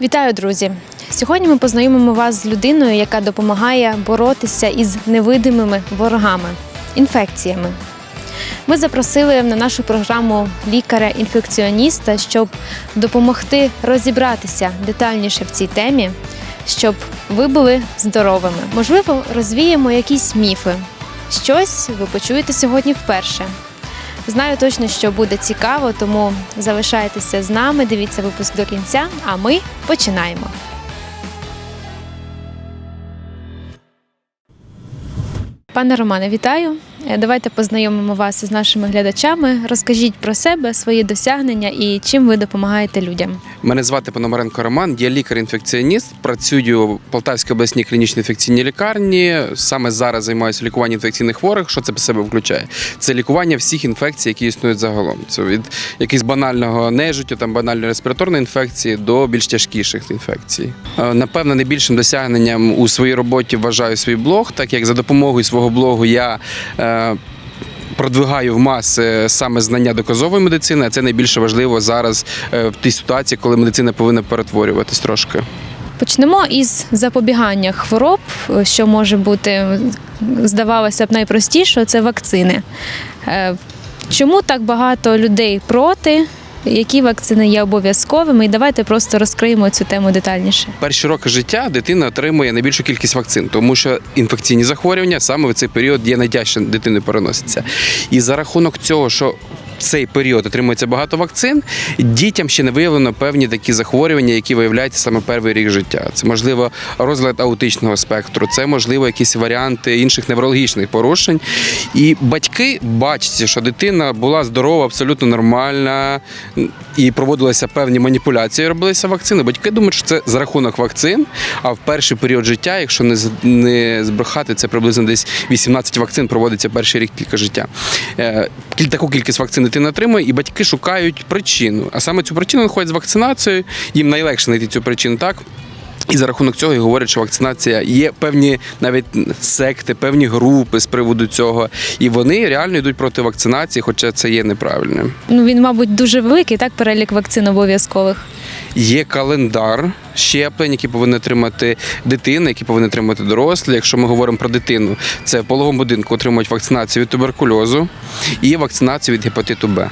Вітаю, друзі! Сьогодні ми познайомимо вас з людиною, яка допомагає боротися із невидимими ворогами інфекціями. Ми запросили на нашу програму лікаря-інфекціоніста, щоб допомогти розібратися детальніше в цій темі, щоб ви були здоровими. Можливо, розвіємо якісь міфи. Щось ви почуєте сьогодні вперше. Знаю точно, що буде цікаво, тому залишайтеся з нами, дивіться випуск до кінця, а ми починаємо. Пане Романе, вітаю. Е, Давайте познайомимо вас з нашими глядачами. Розкажіть про себе, свої досягнення і чим ви допомагаєте людям. Мене звати Пономаренко Роман, я лікар-інфекціоніст. Працюю в Полтавській обласній клінічній інфекційній лікарні. Саме зараз займаюся лікуванням інфекційних хворих. Що це в себе включає? Це лікування всіх інфекцій, які існують загалом. Це від якогось банального нежиттю, там банальної респіраторної інфекції до більш тяжкіших інфекцій. Е, Напевно, найбільшим досягненням у своїй роботі вважаю свій блог, так як за допомогою свого блогу я. Продвигаю в маси саме знання доказової медицини, а це найбільше важливо зараз е, в тій ситуації, коли медицина повинна перетворюватись трошки. Почнемо із запобігання хвороб, що може бути, здавалося б, найпростіше це вакцини. Е, Чому так багато людей проти? Які вакцини є обов'язковими? І давайте просто розкриємо цю тему детальніше. Перші роки життя дитина отримує найбільшу кількість вакцин, тому що інфекційні захворювання саме в цей період є найтяжче дитини переноситься. І за рахунок цього, що цей період отримується багато вакцин, дітям ще не виявлено певні такі захворювання, які виявляються саме перший рік життя. Це можливо розлад аутичного спектру, це можливо якісь варіанти інших неврологічних порушень. І батьки бачать, що дитина була здорова, абсолютно нормальна, і проводилися певні маніпуляції, робилися вакцини. Батьки думають, що це за рахунок вакцин. А в перший період життя, якщо не не збрехати, це приблизно десь 18 вакцин проводиться перший рік тільки життя. Е, Таку кількість вакцин дитина отримує, і батьки шукають причину. А саме цю причину знаходять з вакцинацією. Їм найлегше знайти цю причину так. І за рахунок цього і говорять, що вакцинація є певні навіть секти, певні групи з приводу цього, і вони реально йдуть проти вакцинації, хоча це є неправильним. Ну він, мабуть, дуже великий, так перелік вакцин обов'язкових. Є календар щеплень, які повинні отримати дитина, які повинні отримати дорослі. Якщо ми говоримо про дитину, це в пологовому будинку отримують вакцинацію від туберкульозу і вакцинацію від гепатиту Б.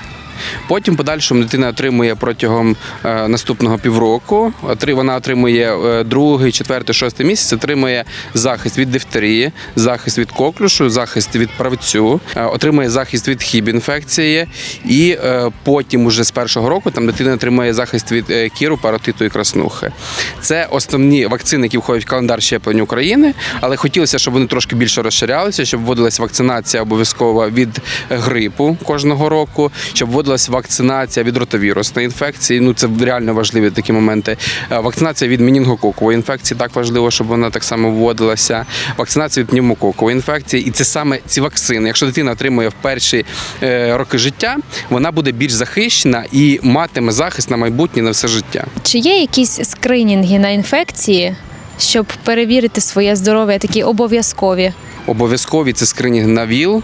Потім, подальшому, дитина отримує протягом е, наступного півроку. Вона отримує е, другий, четвертий, шостий місяць, отримує захист від дифтерії, захист від коклюшу, захист від правцю, е, отримує захист від хіб-інфекції, і потім, уже з першого року, там дитина отримує захист від кіру, паротиту і краснухи. Це основні вакцини, які входять в календар щеплень України, але хотілося, щоб вони трошки більше розширялися, щоб вводилася вакцинація обов'язкова від грипу кожного року, щоб вводилася вакцинація від ротовірусної інфекції. Ну це реально важливі такі моменти. Е, Вакцинація від менінгококової інфекції так важливо, щоб вона так само вводилася. Вакцинація від пневмококової інфекції, і це саме ці вакцини. Якщо дитина отримує в перші е, роки життя, вона буде більш захищена і матиме захист на майбутнє на все життя. Чи є якісь скринінги на інфекції, щоб перевірити своє здоров'я, такі обов'язкові? Обов'язкові це скринінг на ВІЛ.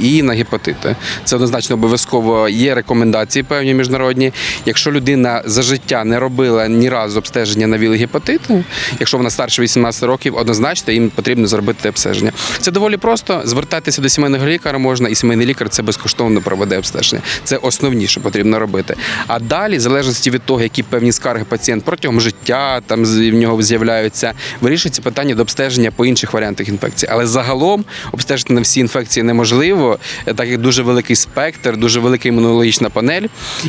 І на гепатити це однозначно обов'язково є рекомендації певні міжнародні. Якщо людина за життя не робила ні разу обстеження на ВІЛ гепатити, якщо вона старше 18 років, однозначно їм потрібно зробити обстеження. Це доволі просто. Звертатися до сімейного лікаря можна, і сімейний лікар це безкоштовно проведе обстеження. Це основні, що потрібно робити. А далі, в залежності від того, які певні скарги пацієнт протягом життя там в нього з'являються, вирішується питання до обстеження по інших варіантах інфекції. Але загалом обстежити на всі інфекції неможливо, е, так як дуже великий спектр, дуже велика імунологічна панель.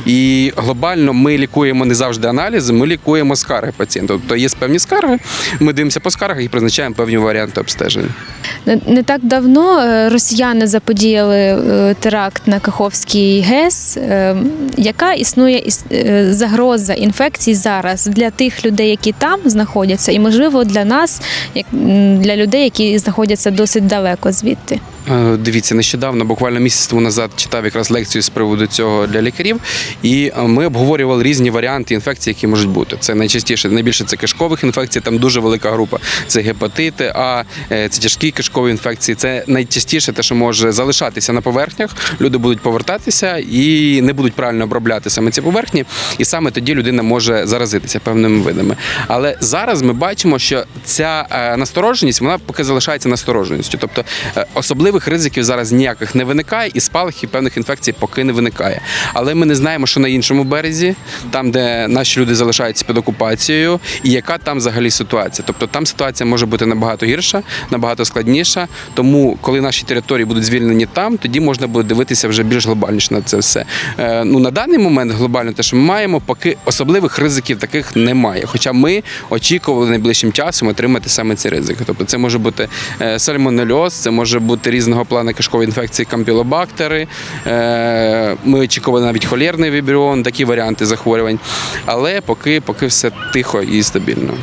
І глобально ми лікуємо не завжди аналізи, ми лікуємо скарги пацієнта. Тобто є певні скарги, ми дивимося по скаргах і призначаємо певні варіанти обстеження. Не, так давно е, росіяни заподіяли е, теракт на Каховський ГЕС. Е, Яка існує іс- загроза інфекцій зараз для тих людей, які там знаходяться, і можливо для нас, як для людей, які знаходяться досить далеко звідти? Е, Дивіться, нещодавно, буквально місяць тому назад, читав якраз лекцію з приводу цього для лікарів, і е, ми обговорювали різні варіанти інфекцій, які можуть бути. Це найчастіше, найбільше це кишкових інфекцій, там дуже велика група. Це гепатити, а е, це тяжкі кишкові інфекції. Це найчастіше те, що може залишатися на поверхнях. Люди будуть повертатися і не будуть правильно обробляти саме ці поверхні, і саме тоді людина може заразитися певними видами. Але зараз ми бачимо, що ця настороженість вона поки залишається настороженістю. Тобто е, особливих ризиків зараз ніяких не виникає, і спалахів певних інфекцій поки не виникає. Але ми не знаємо, що на іншому березі, там, де наші люди залишаються під окупацією, і яка там взагалі ситуація. Тобто там ситуація може бути набагато гірша, набагато складніша. Тому, коли наші території будуть звільнені там, тоді можна буде дивитися вже більш глобальніше на це все. Е, ну на даний момент глобально те, що ми маємо, поки особливих ризиків таких немає. Хоча ми очікували найближчим часом отримати саме ці ризики. Тобто, це може бути е, сальмонельоз, це може бути різного плану кишкові інфекції, кампілобактери. Е, ми очікували навіть холєрний вібріон, такі варіанти захворювань. Але поки, поки все тихо і стабільно.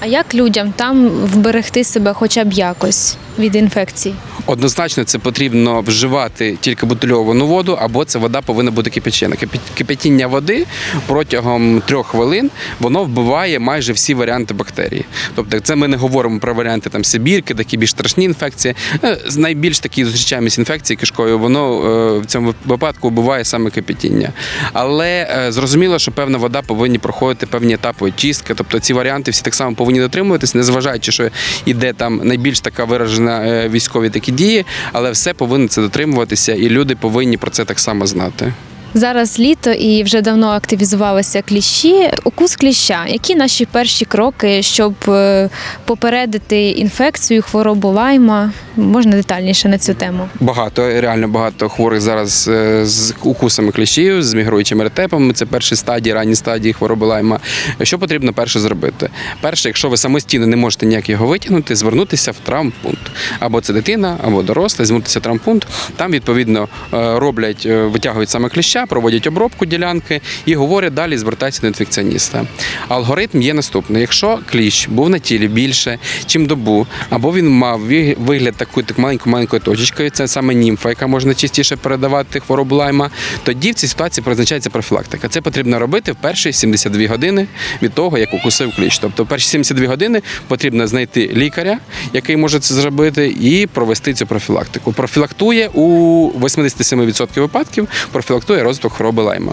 А як людям там вберегти себе хоча б якось від інфекцій? Однозначно, це потрібно вживати тільки бутильовану воду, або це вода повинна бути кипячена. Кипятіння води протягом трьох хвилин воно вбиває майже всі варіанти бактерій. Тобто, це ми не говоримо про варіанти там Сибірки, такі більш страшні інфекції. Е, Найбільш такі зустрічаємось інфекції кишкою, воно е, в цьому випадку вбиває саме кипятіння. Але е, зрозуміло, що певна вода повинні проходити певні етапи очистки. Тобто ці варіанти всі так само повинні дотримуватись, незважаючи, що іде там найбільш така виражена військові такі дії, але все повинно це дотримуватися, і люди повинні про це так само знати. Зараз літо і вже давно активізувалися кліщі. Укус кліща. Які наші перші кроки, щоб е, попередити інфекцію, хворобу лайма? Можна детальніше на цю тему? Багато, реально багато хворих зараз е, з укусами кліщів, з мігруючими ретепами. Це перші стадії, ранні стадії хвороби лайма. Що потрібно перше зробити? Перше, якщо ви самостійно не можете ніяк його витягнути, звернутися в травмпункт. Або це дитина, або дорослий, звернутися в травмпункт. Там відповідно е, роблять, витягують саме кліща, проводять обробку ділянки і говорять далі звертайтеся до інфекціоніста. Алгоритм є наступний: якщо кліщ був на тілі більше, чим добу, або він мав вигляд такої так маленькою маленькою точечкою, це саме німфа, яка можна частіше передавати хворобу лайма, тоді в цій ситуації призначається профілактика. Це потрібно робити в перші 72 години від того, як укусив кліщ. Тобто, в перші 72 години потрібно знайти лікаря, який може це зробити, і провести цю профілактику. Профілактує у 87% випадків профілактує розвиток хвороби лайма.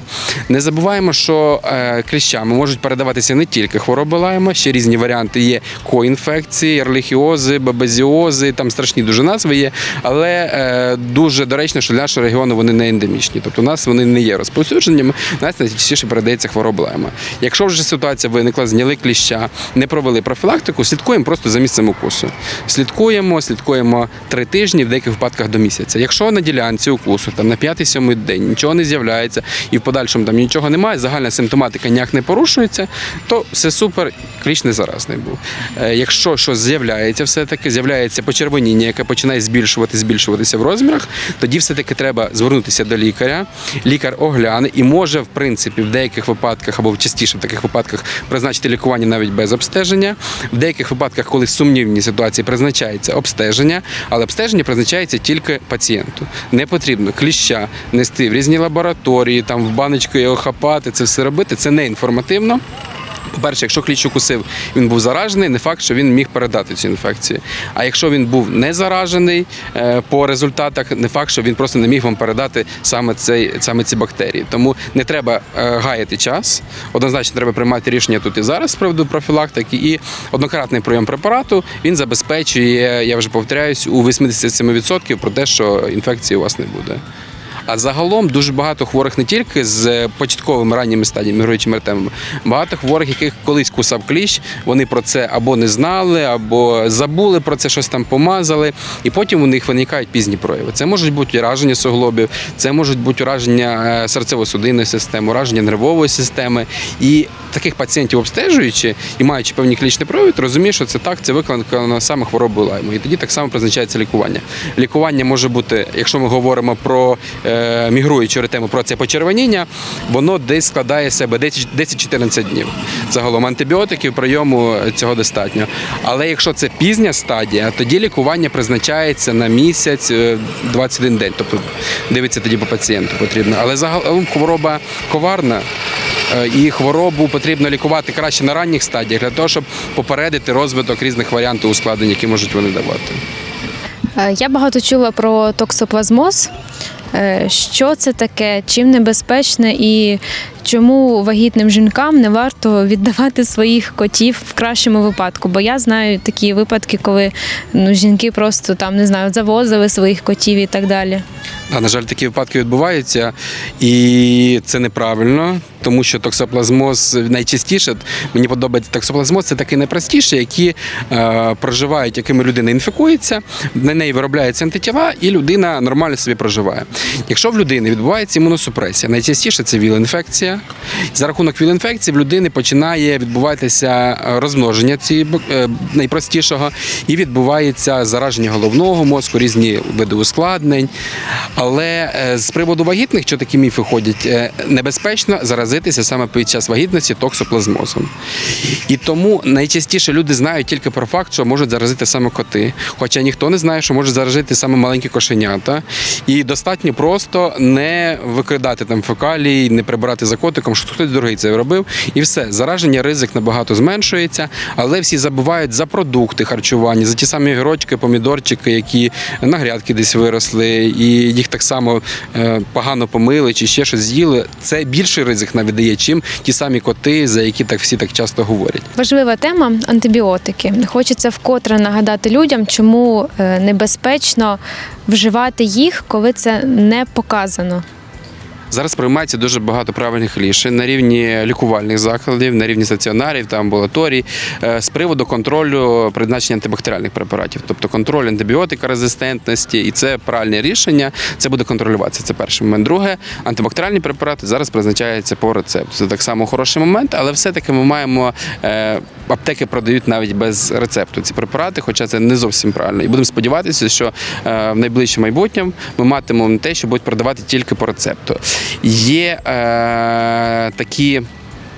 Не забуваємо, що е, кліщами можуть передаватися не тільки хвороби лайма, ще різні варіанти є коінфекції, ерліхіози, бабезіози, там страшні дуже назви є. Але е, дуже доречно, що для нашого регіону вони не ендемічні. Тобто у нас вони не є розповсюдженнями, нас найчастіше передається хвороба лайма. Якщо вже ситуація виникла, зняли кліща, не провели профілактику, слідкуємо просто за місцем укусу. Слідкуємо, слідкуємо три тижні, в деяких випадках до місяця. Якщо на ділянці укусу там на п'ятий-сьомий день нічого не з'являється і в подальшому там нічого немає, загальна симптоматика ніяк не порушується, то все супер, кліщ не заразний був. Е, Якщо щось з'являється, все-таки з'являється почервоніння, яке починає збільшувати, збільшуватися в розмірах, тоді все-таки треба звернутися до лікаря. Лікар огляне і може, в принципі, в деяких випадках або частіше в таких випадках призначити лікування навіть без обстеження. В деяких випадках, коли сумнівні ситуації, призначається обстеження, але обстеження призначається тільки пацієнту. Не потрібно кліща нести в різні лабораторії, там в баночку його хапати, це все робити. Це не інформативно. По-перше, якщо кліщ укусив, він був заражений, не факт, що він міг передати цю інфекцію. А якщо він був не заражений е, по результатах, не факт, що він просто не міг вам передати саме цей саме ці бактерії. Тому не треба е, гаяти час. Однозначно треба приймати рішення тут і зараз з приводу профілактики. І однократний прийом препарату він забезпечує, я вже повторяюсь, у 87% про те, що інфекції у вас не буде. А загалом дуже багато хворих не тільки з початковими ранніми стадіями мігруючими ретемами, багато хворих, яких колись кусав кліщ, вони про це або не знали, або забули про це, щось там помазали, і потім у них виникають пізні прояви. Це можуть бути ураження суглобів, це можуть бути ураження е, серцево-судинної системи, ураження нервової системи. І таких пацієнтів обстежуючи і маючи певні клінічні прояви, розумієш, що це так, це викликано саме хворобою лайму. І тоді так само призначається лікування. Лікування може бути, якщо ми говоримо про е, е, мігруючи тему про це почервоніння, воно десь складає себе 10 10-14 днів. Загалом антибіотиків прийому цього достатньо. Але якщо це пізня стадія, тоді лікування призначається на місяць е, 21 день. Тобто дивиться тоді по пацієнту потрібно. Але загалом хвороба коварна. е, І хворобу потрібно лікувати краще на ранніх стадіях для того, щоб попередити розвиток різних варіантів ускладнень, які можуть вони давати. Е, Я багато чула про токсоплазмоз. Е, Що це таке, чим небезпечне і чому вагітним жінкам не варто віддавати своїх котів в кращому випадку? Бо я знаю такі випадки, коли ну, жінки просто там не знаю, завозили своїх котів і так далі. Да, на жаль, такі випадки відбуваються, і це неправильно, тому що токсоплазмоз найчастіше мені подобається токсоплазмоз, це такий найпростіший, які е, проживають, якими людина інфікується, на неї виробляються антитіла, і людина нормально собі проживає. Якщо в людини відбувається імуносупресія, найчастіше це віл-інфекція. За рахунок віл-інфекції в людини починає відбуватися е, розмноження цієї е, найпростішого, і відбувається зараження головного мозку, різні види ускладнень. Але е, з приводу вагітних, що такі міфи ходять, небезпечно заразитися саме під час вагітності токсоплазмозом. І тому найчастіше люди знають тільки про факт, що можуть заразити саме коти. Хоча ніхто не знає, що може заразити саме маленькі кошенята. І достатньо просто не викидати там фекалії, не прибирати за котиком, що хтось дорогий це робив. І все, зараження ризик набагато зменшується, але всі забувають за продукти харчування, за ті самі гірочки, помідорчики, які на грядки десь виросли, і їх так само е, погано помили чи ще щось з'їли. Це більший ризик навіть чим ті самі коти, за які так всі так часто говорять. Важлива тема антибіотики. Хочеться вкотре нагадати людям, чому е, небезпечно вживати їх, коли це не показано. Зараз приймається дуже багато правильних рішень на рівні лікувальних закладів, на рівні стаціонарів та амбулаторій е, з приводу контролю призначення антибактеріальних препаратів, тобто контроль антибіотикорезистентності, і це правильне рішення. Це буде контролюватися. Це перший момент. Друге, антибактеріальні препарати зараз призначаються по рецепту. Це так само хороший момент, але все-таки ми маємо. е, Аптеки продають навіть без рецепту ці препарати, хоча це не зовсім правильно. І будемо сподіватися, що е, в найближчому майбутньому ми матимемо те, що будуть продавати тільки по рецепту. Є е, такі.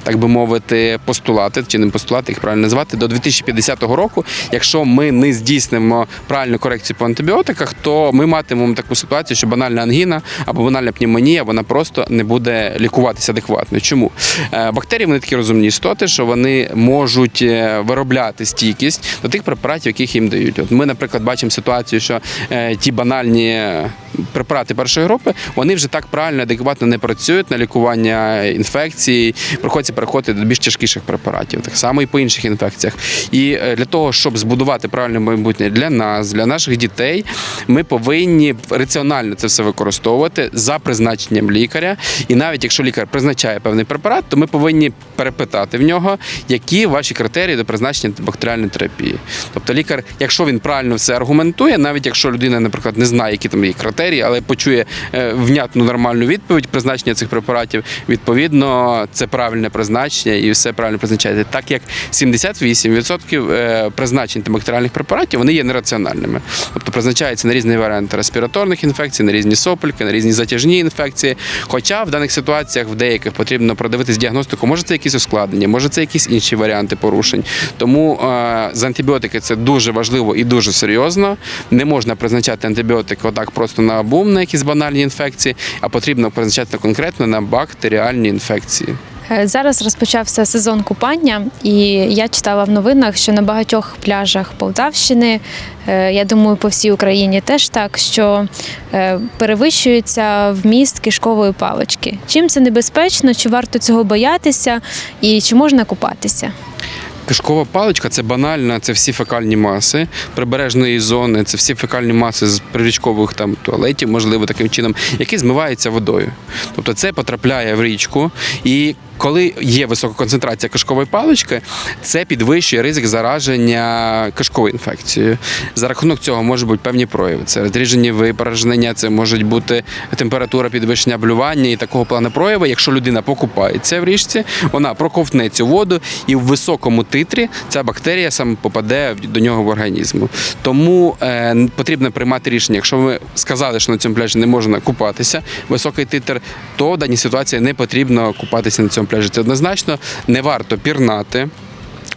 Так би мовити, постулати чи не постулати, їх правильно назвати, до 2050 року. Якщо ми не здійснимо правильну корекцію по антибіотиках, то ми матимемо таку ситуацію, що банальна ангіна або банальна пневмонія вона просто не буде лікуватися адекватно. Чому Е, бактерії вони такі розумні істоти, що вони можуть е, виробляти стійкість до тих препаратів, яких їм дають. От ми, наприклад, бачимо ситуацію, що е, ті банальні препарати першої групи вони вже так правильно, адекватно не працюють на лікування інфекцій. Приходиться переходити до більш тяжкіших препаратів, так само і по інших інфекціях. І е, для того, щоб збудувати правильне майбутнє для нас, для наших дітей, ми повинні раціонально це все використовувати за призначенням лікаря. І навіть якщо лікар призначає певний препарат, то ми повинні перепитати в нього, які ваші критерії до призначення антибактеріальної терапії. Тобто лікар, якщо він правильно все аргументує, навіть якщо людина, наприклад, не знає, які там є критерії, але почує е, внятну нормальну відповідь призначення цих препаратів, відповідно, це правильне призначення і все правильно призначається. Так як 78% е, призначень антибактеріальних препаратів вони є нераціональними. Тобто призначаються на різні варіанти респіраторних інфекцій, на різні сопельки, на різні затяжні інфекції. Хоча в даних ситуаціях в деяких потрібно продивитись діагностику, може це якісь ускладнення, може це якісь інші варіанти порушень. Тому е, з антибіотики це дуже важливо і дуже серйозно. Не можна призначати антибіотики отак просто на бум на якісь банальні інфекції, а потрібно призначати конкретно на бактеріальні інфекції. Е, Зараз розпочався сезон купання, і я читала в новинах, що на багатьох пляжах Полтавщини, е, я думаю, по всій Україні теж так, що е, перевищується вміст кишкової палички. Чим це небезпечно? Чи варто цього боятися, і чи можна купатися? Кишкова паличка це банально, це всі фекальні маси прибережної зони, це всі фекальні маси з прирічкових там туалетів, можливо, таким чином, які змиваються водою. Тобто це потрапляє в річку, і коли є висока концентрація кишкової палички, це підвищує ризик зараження кишковою інфекцією. За рахунок цього можуть бути певні прояви. Це розріжені випорожнення, це можуть бути температура підвищення блювання і такого плану прояви. Якщо людина покупається в річці, вона проковтне цю воду, і в високому титрі ця бактерія саме попаде до нього в організм. Тому е, потрібно приймати рішення. Якщо ви сказали, що на цьому пляжі не можна купатися, високий титр, то в даній ситуації не потрібно купатися на цьому пляжі. Це однозначно не варто пірнати.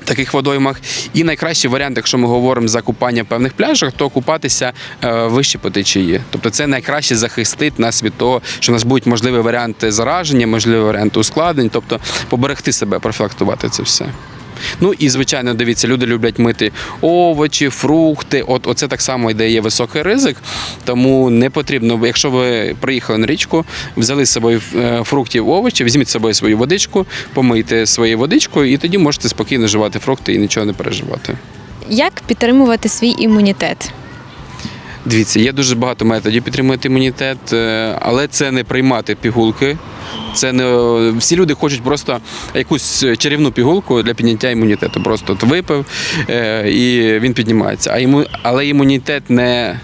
Таких водоймах. І найкращий варіант, якщо ми говоримо за купання в певних пляжах, то купатися е, вище по течії. Тобто це найкраще захистить нас від того, що в нас будуть можливі варіанти зараження, можливі варіанти ускладнень, тобто поберегти себе, профілактувати це все. Ну і звичайно, дивіться, люди люблять мити овочі, фрукти. От оце так само йде є високий ризик. Тому не потрібно, якщо ви приїхали на річку, взяли з собою е, фруктів, овочі, візьміть з собою свою водичку, помийте своєю водичкою, і тоді можете спокійно жувати фрукти і нічого не переживати. Як підтримувати свій імунітет? Дивіться, є дуже багато методів підтримувати імунітет, е, але це не приймати пігулки. Це не всі люди хочуть просто якусь чарівну пігулку для підняття імунітету. Просто от випив е, і він піднімається. А йому, але імунітет не.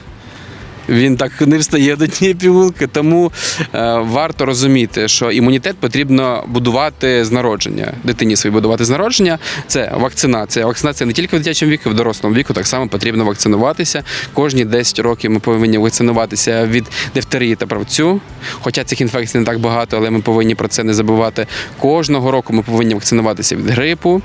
Він так не встає до тієї пігулки, тому е, варто розуміти, що імунітет потрібно будувати з народження. Дитині свої будувати з народження. Це вакцинація. Вакцинація не тільки в дитячому віку, в дорослому віку так само потрібно вакцинуватися. Кожні 10 років ми повинні вакцинуватися від дифтерії та правцю. Хоча цих інфекцій не так багато, але ми повинні про це не забувати. Кожного року ми повинні вакцинуватися від грипу.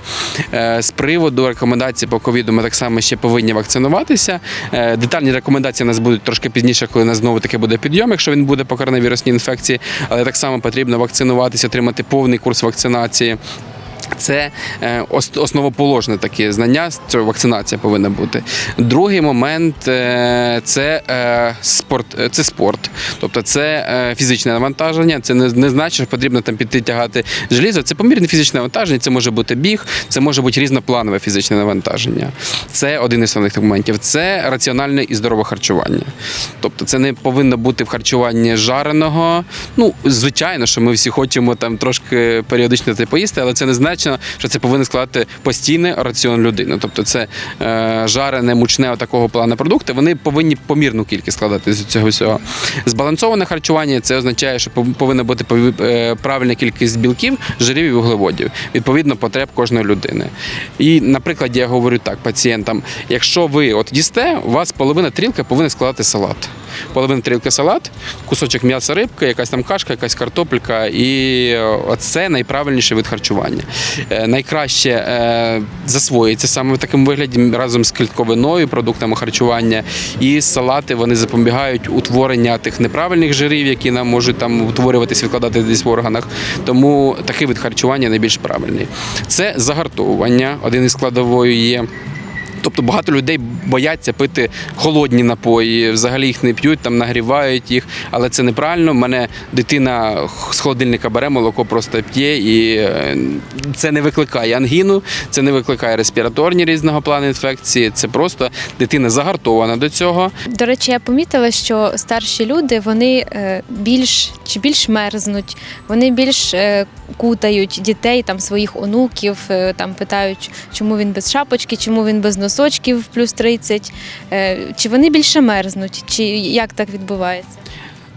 Е, З приводу рекомендацій по ковіду ми так само ще повинні вакцинуватися. Е, Детальні рекомендації у нас будуть трошки пізніше, коли у нас знову таки буде підйом, якщо він буде по коронавірусній інфекції. Але так само потрібно вакцинуватися, отримати повний курс вакцинації. Це е, основоположне таке знання, це вакцинація повинна бути. Другий момент е, це е, спорт, це спорт. Тобто це фізичне навантаження. Це не, не значить, що потрібно там піти тягати желізо. Це помірне фізичне навантаження, це може бути біг, це може бути різнопланове фізичне навантаження. Це один із основних моментів. Це раціональне і здорове харчування. Тобто це не повинно бути в харчуванні жареного. Ну, звичайно, що ми всі хочемо там трошки періодично це поїсти, але це не значить, що це повинен складати постійний раціон людини. Тобто це е, жарене, мучне такого плану продукти, вони повинні помірну кількість складати з цього всього. Збалансоване харчування це означає, що повинна бути е, правильна кількість білків, жирів і вуглеводів, відповідно потреб кожної людини. І, наприклад, я говорю так пацієнтам: якщо ви от їсте, у вас половина трілки повинна складати салат. Половина трілки салат, кусочок м'яса рибки, якась там кашка, якась картопелька, і е, це найправильніший вид харчування. Е, Найкраще е, засвоїться саме в такому вигляді разом з клітковиною, продуктами харчування. І салати вони запобігають утворення тих неправильних жирів, які нам можуть там утворюватися, відкладати десь в органах. Тому такий вид харчування найбільш правильний. Це загартовування, один із складової є. Тобто багато людей бояться пити холодні напої, взагалі їх не п'ють, там нагрівають їх, але це неправильно. Мене дитина з холодильника бере молоко, просто п'є, і е, це не викликає ангіну, це не викликає респіраторні різного плану інфекції. Це просто дитина загартована до цього. До речі, я помітила, що старші люди вони е, більш чи більш мерзнуть, вони більш е, кутають дітей, там своїх онуків, там питають, чому він без шапочки, чому він без носочків плюс 30. Е, Чи вони більше мерзнуть, чи як так відбувається?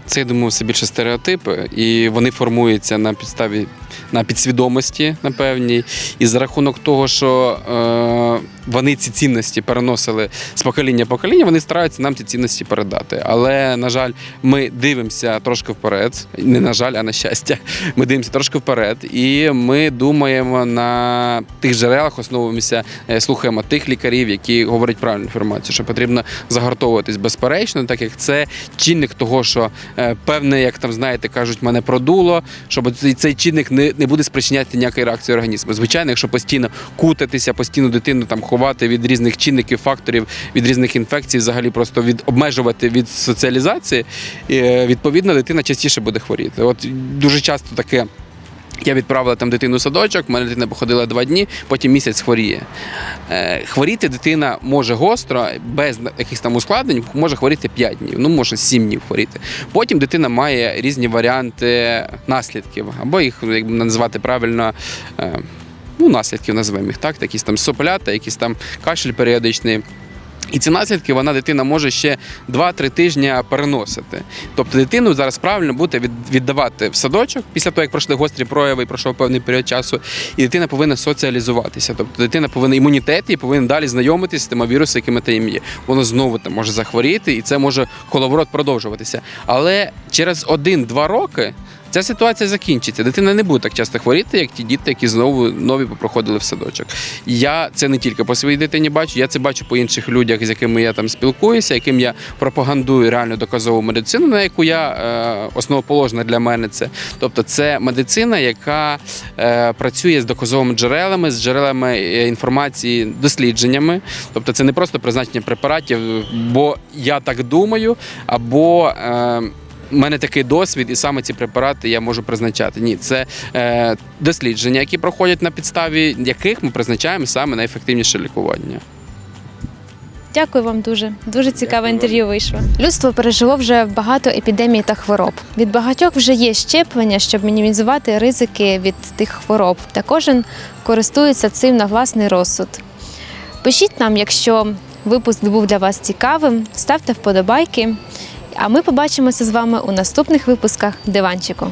Це я думаю, все більше стереотипи, і вони формуються на підставі на підсвідомості, напевній. І за рахунок того, що е, вони ці цінності переносили з покоління в покоління, вони стараються нам ці цінності передати. Але, на жаль, ми дивимося трошки вперед. Не на жаль, а на щастя. Ми дивимося трошки вперед, і ми думаємо на тих джерелах, основуємося, е, слухаємо тих лікарів, які говорять правильну інформацію, що потрібно загартовуватись безперечно, так як це чинник того, що е, певне, як там знаєте, кажуть, мене продуло, щоб цей чинник не, не буде спричиняти ніякої реакції організму. Звичайно, якщо постійно кутатися, постійно дитину там ховати від різних чинників, факторів, від різних інфекцій, взагалі просто від обмежувати від соціалізації, е, відповідно, дитина частіше буде хворіти. От дуже часто таке. Я відправила там дитину в садочок, мене дитина походила два дні, потім місяць хворіє. Е, хворіти дитина може гостро, без якихось там ускладнень, може хворіти 5 днів, ну може 7 днів хворіти. Потім дитина має різні варіанти наслідків, або їх як би назвати правильно. Ну, наслідків називаємо їх, так, якісь там соплята, якийсь там кашель періодичний. І ці наслідки вона дитина може ще 2-3 тижні переносити. Тобто дитину зараз правильно буде від- віддавати в садочок після того, як пройшли гострі прояви і пройшов певний період часу, і дитина повинна соціалізуватися. Тобто дитина повинна імунітет і повинна далі знайомитися з тими вірусами, якими там є. Воно знову там може захворіти, і це може коловорот продовжуватися. Але через 1-2 роки. Ця ситуація закінчиться. Дитина не буде так часто хворіти, як ті діти, які знову нові попроходили в садочок. Я це не тільки по своїй дитині бачу, я це бачу по інших людях, з якими я там спілкуюся, яким я пропагандую реально доказову медицину, на яку я е, основоположна для мене це. Тобто, це медицина, яка е, працює з доказовими джерелами, з джерелами е, інформації, дослідженнями. Тобто, це не просто призначення препаратів, бо я так думаю, або. Е, у мене такий досвід, і саме ці препарати я можу призначати. Ні, це е, дослідження, які проходять на підставі яких ми призначаємо саме найефективніше лікування. Дякую вам дуже. Дуже цікаве Дякую інтерв'ю вийшло. Людство пережило вже багато епідемій та хвороб. Від багатьох вже є щеплення, щоб мінімізувати ризики від тих хвороб. Та кожен користується цим на власний розсуд. Пишіть нам, якщо випуск був для вас цікавим, ставте вподобайки. А ми побачимося з вами у наступних випусках диванчику.